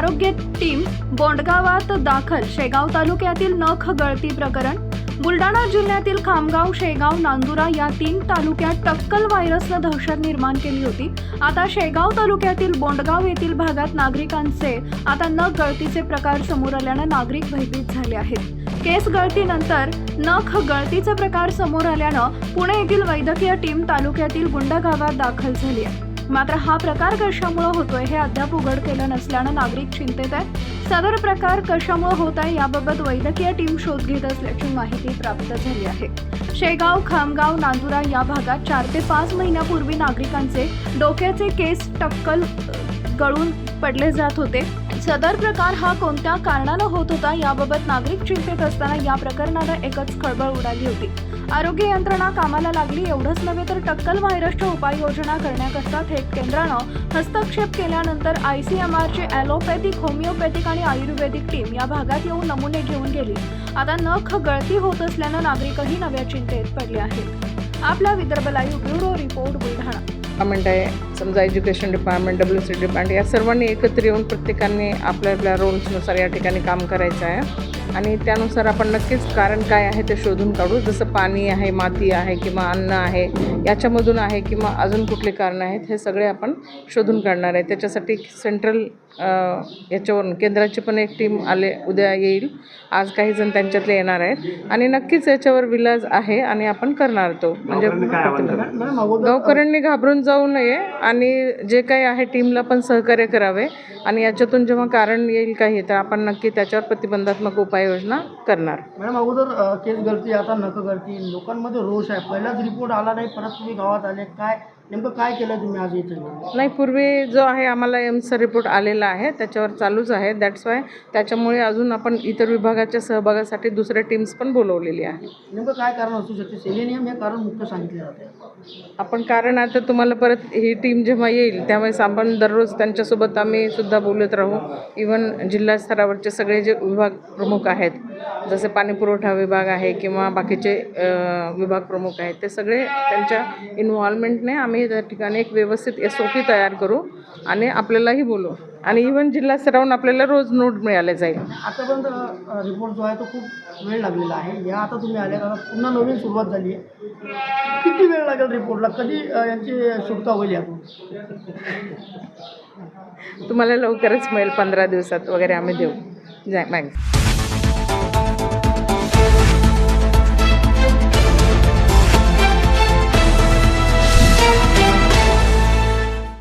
आरोग्य टीम बोंडगावात दाखल. शेगाव तालुक्यातील नख गळती प्रकरण. बुलढाणा जिल्ह्यातील खामगाव शेगाव नांदुरा या तीन तालुक्यात टक्कल व्हायरसनं दहशत निर्माण केली होती. आता शेगाव तालुक्यातील बोंडगाव येथील भागात नागरिकांचे आता नख गळतीचे प्रकार समोर आल्यानं नागरिक भयभीत झाले आहेत. केस गळतीनंतर नख गळतीचे प्रकार समोर आल्यानं पुणे येथील वैद्यकीय टीम तालुक्यातील गुंडगावात दाखल झाली आहे. मात्र हा प्रकार कशामुळे होतोय हे अद्याप उघड केलं नसल्यानं नागरिक चिंतेत आहेत. सदर प्रकार कशामुळे होत आहे याबाबत वैद्यकीय टीम शोध घेत असल्याची माहिती प्राप्त झाली आहे. शेगाव खामगाव नांदुरा या भागात चार ते पाच महिन्यापूर्वी नागरिकांचे डोक्याचे केस टक्कल गळून पडले जात होते. सदर प्रकार हा कोणत्या कारणानं होत होता याबाबत नागरिक चिंतेत असताना या प्रकरणानं एकच खळबळ उडाली होती. आरोग्य यंत्रणा कामाला लागली एवढंच नव्हे तर टक्कल व्हायरसच्या उपाययोजना करण्याकरता थेट केंद्रानं हस्तक्षेप केल्यानंतर आय सी एम आरची ॲलोपॅथिक होमिओपॅथिक आणि आयुर्वेदिक टीम या भागात येऊन नमुने घेऊन गेली. आता नख गळती होत असल्यानं नागरिकही नव्या चिंतेत पडले आहेत. आपला Vidarbha live bureau report Buldhana. Department आहे. समजा education department W C department या सर्वांनी एकत्र येऊन प्रत्येकाने आपल्या आपल्या रोल्सनुसार या ठिकाणी काम करायचं आहे. आणि त्यानुसार आपण नक्कीच कारण काय आहे ते शोधून काढू. जसं पाणी आहे माती आहे किंवा अन्न आहे याच्यामधून आहे किंवा अजून कुठले कारण आहेत हे सगळे आपण शोधून काढणार आहे. त्याच्यासाठी सेंट्रल याच्यावरून केंद्राची पण एक टीम आले उद्या येईल. आज काही जण त्यांच्यातले येणार आहेत. आणि नक्कीच याच्यावर विलाज आहे आणि आपण करणार तो. म्हणजे गावकऱ्यांनी घाबरून जाऊ नये आणि जे काही आहे टीमला पण सहकार्य करावे. आणि याच्यातून जेव्हा कारण येईल काही तर आपण नक्की त्याच्यावर प्रतिबंधात्मक उपाययोजना करणार. मॅडम अगोदर केस गळती आता नख गळती लोकांमध्ये रोष आहे. पहिलाच रिपोर्ट आला नाही परत तुम्ही गावात आले. काय नेमकं काय केलं तुम्ही आज इथे? नाही पूर्वी जो आहे आम्हाला एम्सचा रिपोर्ट आलेला आहे त्याच्यावर चालूच आहे. दॅट्स वाय त्याच्यामुळे अजून आपण इतर विभागाच्या सहभागासाठी दुसऱ्या टीम्स पण बोलवलेली आहे. नेमकं काय कारण असू शकते? सेलेनियम हे कारण मुख्य सांगितले जाते. आपण कारण आता तुम्हाला परत ही टीम जेव्हा येईल त्यावेळेस आपण दररोज त्यांच्यासोबत आम्ही सुद्धा बोलत राहू. इवन जिल्हा स्तरावरचे सगळे जे विभाग प्रमुख आहेत जसे पाणी पुरवठा विभाग आहे किंवा बाकीचे अ, विभाग प्रमुख आहेत ते सगळे त्यांच्या इन्व्हॉल्वमेंटने आम्ही त्या ठिकाणी एक व्यवस्थित एस ओ पी तयार करू आणि आपल्यालाही बोलू. आणि इवन जिल्हा स्तरावरून आपल्याला रोज नोट मिळाले जाईल. आतापर्यंत रिपोर्ट जो आहे तो खूप वेळ लागलेला आहे. या आता तुम्ही आले आता पुन्हा नवीन सुरुवात झाली आहे. किती वेळ लागेल रिपोर्टला कधी यांची सुटका होईल यातून? तुम्हाला लवकरच मिळेल पंधरा दिवसात वगैरे आम्ही देऊ. जय मॅग